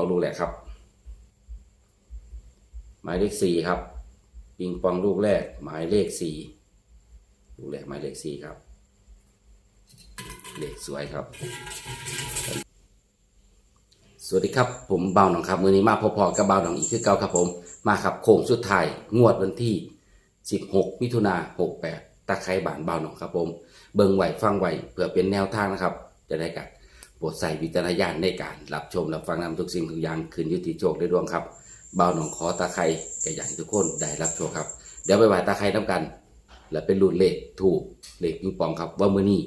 องลูกแรกครับ หมายเลขสี่ครับ ปิงปองลูกแรก หมายเลขสี่ลูกแรกหมายเลขสี่ครับ เลขสวยครับ สวัสดีครับ ผมเบาหนองครับ มือนี้มาพอๆกับเบาหนองอีกคือเก่าครับผม มาครับโค้งสุดท้ายงวดวันที่ 16 มิถุนา68ตะไคร้บานเบาหนองครับผม เบิ่งไหวฟังไหวเพื่อเป็นแนวทางนะครับ จะได้กัน โปรดใส่วิจารณญาณในการรับชมรับฟังนำทุกสิ่งทุกอย่างคืนยุติโชคด้ดวงครับเบาหนองขอตาไครก็อยากให้ทุกคนได้รับโชคครับ เดี๋ยวไปไหวตาไครน้ำกัน และเป็นรุ่นเลขถูกเลขปิงปองครับว่ามือนี้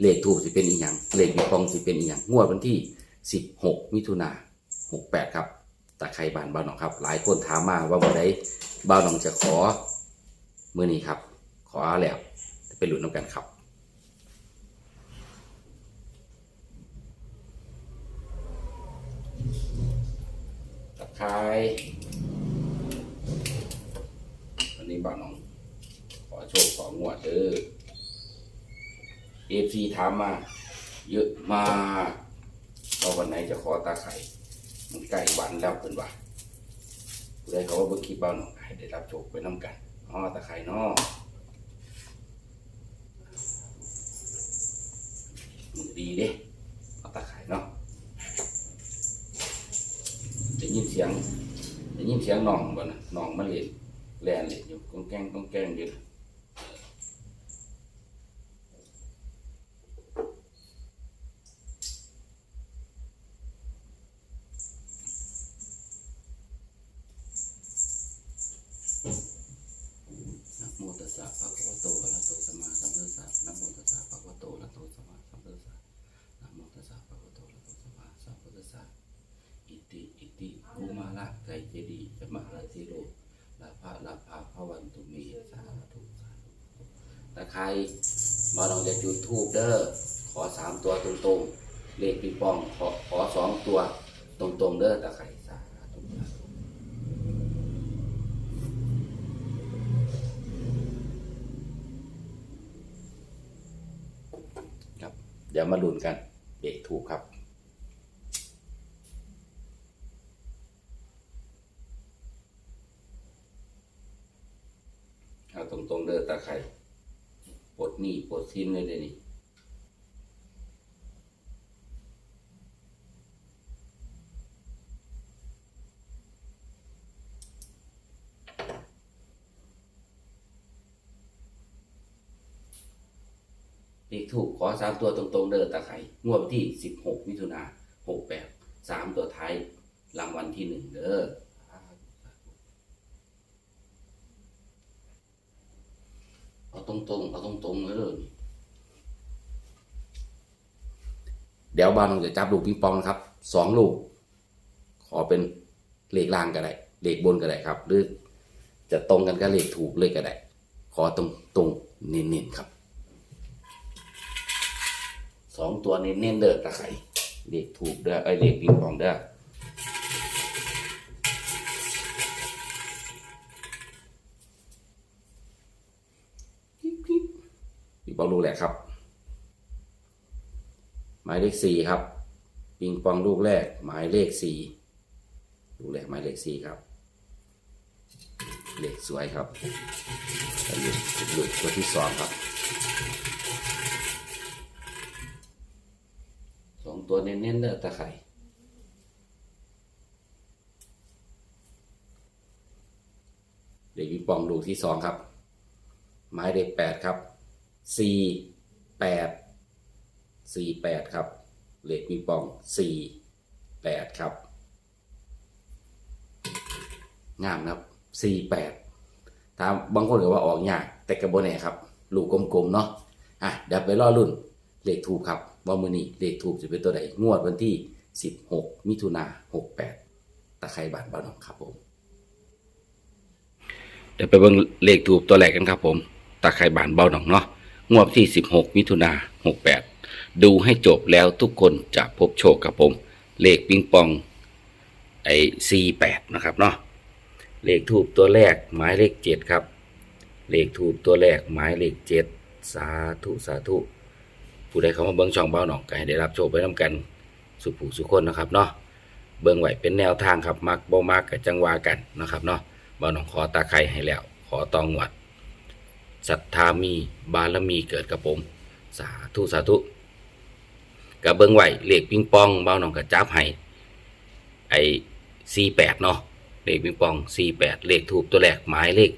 เลขถูกสิเป็นอีกอย่างเลขปิงปองสิเป็นอีกอย่างงวดวันที่ 16 มิถุนา68 ครับตาไครบานเบาหนองครับ หลายคนถามมาว่าวันใดเบาหนองจะขอมือนี้ครับ ขอแล้วไปลุ้นน้ำกันครับ ไคร้วันนี้บ่าวน้อง ขอโชคของงวดเด้อเอฟซีถามมา เยอะมากว่าวันไหนจะขอตาไข่มันใกล้วันแล้วเพิ่นว่าผู้ใดเขาว่าเบิ่งคลิปบ่าวน้องให้ได้รับโชคไปน้ำกันอ๋อตาไข่นาะมือดีเด้ ยินเสียงได้ยินเสียงน้องบ่นะน้องมันเล่นแล่นเล่นอยู่ก้องแกงก้องแกงอยู่นะโมตัสสะภะคะ มาลองจะจุดทูบเด้อขอสามตัวตรงๆ เลขปิงปองขอขอสองตัวตรงๆเด้อตะไคร้สาธุครับ เดี๋ยวมาลุ้นกันเลขถูกครับเอาตรงๆเด้อตาไข่ ปลดหนี้ปลดซินเลยเดี๋ยนี้เลขถูกขอสามตัวตรงๆ เด้อตาไข่งวดที่สิบหกมิถุนาหกแปดสามตัวท้ายรางวัลที่หนึ่งเด้อ เอา ตรงๆเอาตรงๆเลยเลยเดี๋ยวบ้านเราจะจับลูกปิงปองนะครับสองลูก ขอเป็นเลขล่างก็ได้เลขบนก็ได้ครับ หรือจะตรงกันก็เลขถูกเลยก็ได้ ขอตรงตรงๆเน้นๆครับสองตัวเน้นๆเด้อตะไคร่เลขถูกเด้อไอยเลขปิงปองเด้อ ลูกแรกครับ หมายเลขสี่ครับ ปิงปองลูกแรก หมายเลขสี่ลูกแรกหมายเลขสี่ครับเลขสวยครับแล้วลูกลูกตัวที่สองครับสองตัวเน้นๆเด้อตะไคร่เลขปิงปองลูกที่สองครับหมายเลขแปดครับ สี่แปดสี่แปดครับ เลขมีปองสี่แปดครับ งามนะครับสี่แปดถ้าบางคนก็ว่าออกยากแต่กระโบแน่ครับลูกกลมๆเนาะอะเดี๋ยวไปรอรุ่นเลขถูกครับ ว่ามือนี้เลขถูกจะเป็นตัวใดงวดวันที่สิบหกมิถุนาหกแปดตะไคร้บานบ้านน้องครับผม เดี๋ยวไปเบิ่งเลขถูกตัวแรกกันครับผมตาไข่บานเบาหนองเนาะ งวดที่ 16มิถุนา68 ดูให้จบแล้วทุกคนจะพบโชคครับผม เลขปิงปองไอ้48นะครับเนาะเลขถูกตัวแรกหมายเลข7ครับ เลขถูกตัวแรกหมายเลข7สาธุสาธุผู้ใดเขามาเบิ่งช่องเบ้าหนองก็ให้ได้รับโชคไปนํกันสุขผู้สุขคนนะครับเนาะเบิ่งไหวเป็นแนวทางครับมักบ่มักกับจังวากันนะครับเนาะเบ่าหนองขอตาไข่ให้แล้ว ขอตองหวด ศรัทธามีบารมีเกิดกับผม สาธุสาธุกับเบิ่งไหว้เลขปิงปองเบ่าหนองกับจับให้ไอ้48เนาะเลขปิงปอง48เลขถูกตัวแรกหมายเลข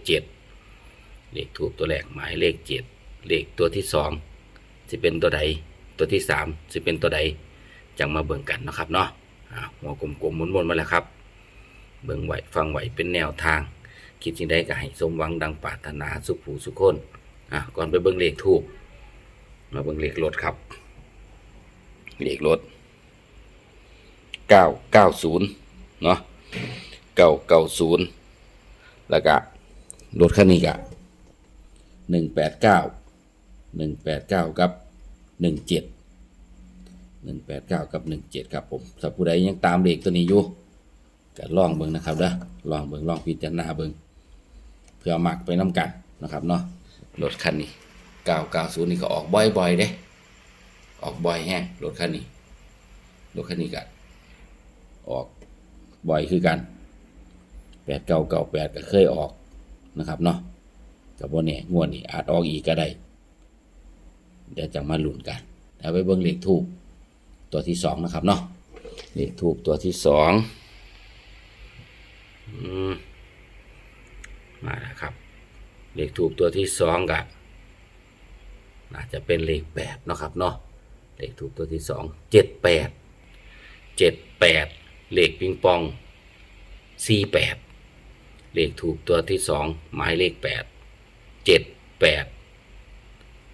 7เลขถูกตัวแรกหมายเลข7เลขตัวที่สองสิเป็นตัวใดตัวที่สามสิเป็นตัวใดจังมาเบิ่งกันนะครับเนาะหัวกลมๆมุนๆมาแล้วครับ เบิ่งไหวฟังไหวเป็นแนวทาง คิดสิ่งใดก็ให้สมหวังดังปรารถนาสุขผู้สุขคนอะก่อนไปเบิ่งเลขถูกมาเบิ่งเลขรถครับ เลขรถเก้าเก้าศูนย์เนาะเก้าเก้าศูนย์แล้วก็รถคันนี้ก็หนึ่งแปดเก้าหนึ่งแปดเก้ากับหนึ่งเจ็ดหนึ่งแปดเก้ากับหนึ่งเจ็ดครับผมถ้าผู้ใดยังตามเลขตัวนี้อยู่ก็ลองเบิ่งนะครับเด้อลองเบิ่งลองพิจารณาเบิ่ง เพื่อมักไปน้ำกันนะครับเนาะรถคันนี้990นี่ก็ออกบ่อยๆเด้ ออกบ่อยแฮงรถคันนี้รถคันนี้ก็ออกบ่อยคือกัน8998ก็เคยออกนะครับเนาะกับบ่แน่งวดนี้อาจออกอีกก็ได้เดี๋ยวจะมาลุ้นกันแล้วไปเบิ่งเลขทูบตัวที่สองนะครับเนาะเลขทูบตัวที่สองอืม มาแล้วครับ เลขถูกตัวที่สองกะน่าจะเป็นเลขแปดนะครับเนาะเลขถูกตัวที่สองเจ็ดแปดเจ็ดแปดเลขปิงปองสี่แปดเลขถูกตัวที่สองหมายเลขแปดเจ็ดแปด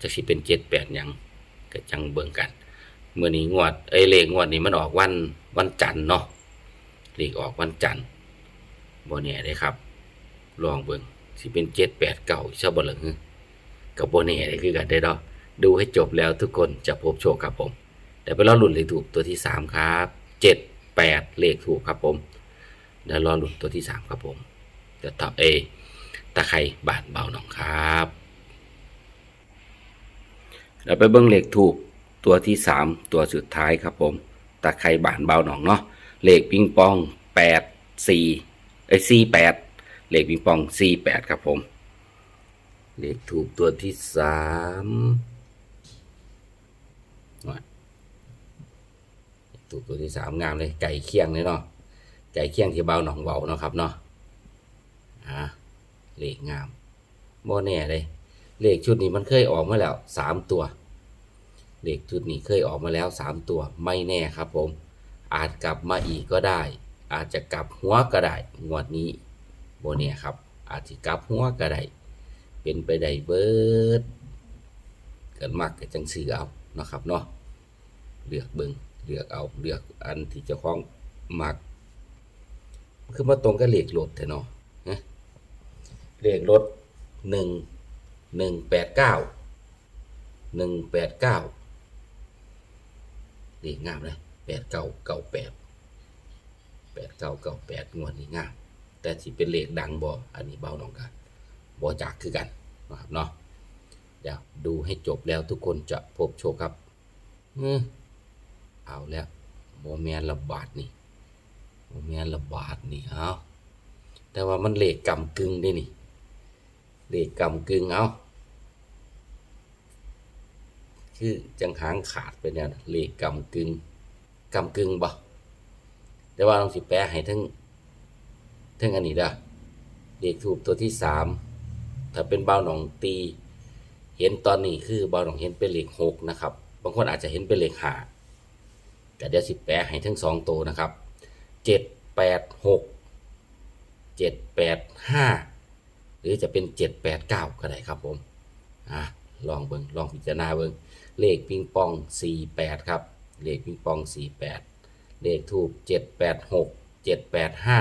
จะสิเป็นเจ็ดแปดยังก็จังเบิ่งกันเมื่อนี้งวดเอ้เลขงวดนี้มันออกวันวันจันทร์เนาะเลขออกวันจันทร์บ่แน่เลยครับ ลองเบิ่งสิเป็นเจ็ดแปดเก่าชอบบ่เหลือกับโบ่แน่เลยคือกันได้ดอกดูให้จบแล้วทุกคนจะพบโชคครับผม เดี๋ยวไปรอหลุ้นเลขถูกตัวที่สามครับเจ็ดแปดเลขถูกครับผมเดี๋ยวรอหลุ้นตัวที่สามครับผมเดี๋ยวต่อเอตะไคร่บานเบาหนองครับเดี๋ยวไปเบิ่งเลขถูกตัวที่สามตัวสุดท้ายครับผม ตะไคร่บานเบาหนองเนาะเลขปิงปองแปดสี่ไอ้สี่แปด เลขปิงปองสี่แปดครับผม เลขถูกตัวที่สามถูกตัวที่สามงามเลยไก่เคียงเลยเนาะไก่เคียงที่เบาหนองเบาเนาะครับเนาะอ่าเลขงามโมแน่เลย เลขชุดนี้มันเคยออกมาแล้วสามตัว เลขชุดนี้เคยออกมาแล้วสามตัวไม่แน่ครับผม อาจกลับมาอีกก็ได้ อาจจะกลับหัวก็ได้งวดนี้ บเนี่ยครับ อาจจะกลับหัวก็ได้เป็นไปได้เบิดเกิดมักก็จังซื้อเอานะครับเนาะเลือกเบิงเลือกเอาเลือกอันที่เจ้าของมักคือมาตรงกับเลขรถแท้เนาะฮะเลขรถหนึ่งหนึ่งแปดเก้าหนึ่งแปดเก้าเลขงามเลยแปดเก้าเก้าแปดแปดเก้าเก้าแปดงวดนี้งาม แต่ที่เป็นเลขดังบ่อันนี้เบาหนองกันบ่จากคือกันนะครับเนาะเดี๋ยวดูให้จบแล้วทุกคนจะพบโชคครับอืมเอาแล้วโมแมนระบาดนี่โมแมนระบาดนี่เอาแต่ว่ามันเลขกำกึ่งได้นี่เลขกำกึ่งเอาคือจังหางขาดไปเนี่ยเลขกำกึ่งกำกึ่งบ่แต่ว่าต้องสิแปลให้ทั้ง ทั้งอันนี้เด้อเลขถูกตัวที่สามถ้าเป็นเบาหนองตี เห็นตอนนี้คือเบาหนองเห็นเป็นเลขหกนะครับ บางคนอาจจะเห็นเป็นเลขห้าแต่เดี๋ยวสิบแปลให้ทั้งสองตัวนะครับเจ็ดแปดหกเจ็ดแปดห้าหรือจะเป็นเจ็ดแปดเก้าก็ได้ครับผมอะลองเบิงลองพิจารณาเบิงเลขปิงปองสี่แปดครับ เลขปิงปองสี่แปดเลขทูบเจ็ดแปดหกเจ็ดแปดห้า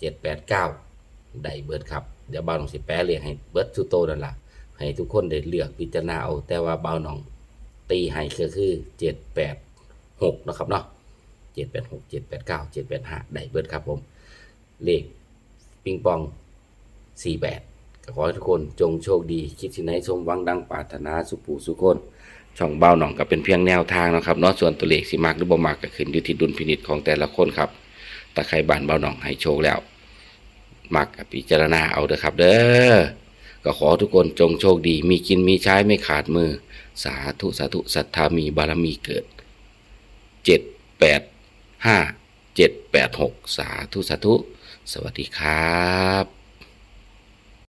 เจ็ดแปดเก้าได้เบิร์ดครับ เดี๋ยวบ่าวหนองสิแปลเรียกให้เบิร์ดทุโตนั่นละให้ทุกคนได้เลือกพิจารณาเอาแต่ว่าบ่าวหนองตีให้ก็คือเจ็ดแปดหกนะครับเนาะเจ็ดแปดหกเจ็ดแปดเก้าเจ็ดแปดห้าได้เบิร์ดครับผม เลขปิงปองสี่แปดขอให้ทุกคนจงโชคดี คิดสิ่ไหนสมหวังดังปรารถนาสุขผูสุคน ช่องเบ้าหนองก็เป็นเพียงแนวทางนะครับเนาะส่วนตัวเลขสิมากหรือบ่มากก็ขึ้นอยู่ที่ดุลพินิจของแต่ละคนครับ ตะไคร่บานเบาหนองให้โชคแล้ว มักพิจารณาเอาเด้อครับ เด้อก็ขอทุกคนจงโชคดี มีกินมีใช้ไม่ขาดมือ สาธุสาธุศรัทธามีบารมีเกิดเจ็ดแปดห้าเจ็ดแปดหกสาธุสาธุ สวัสดีครับ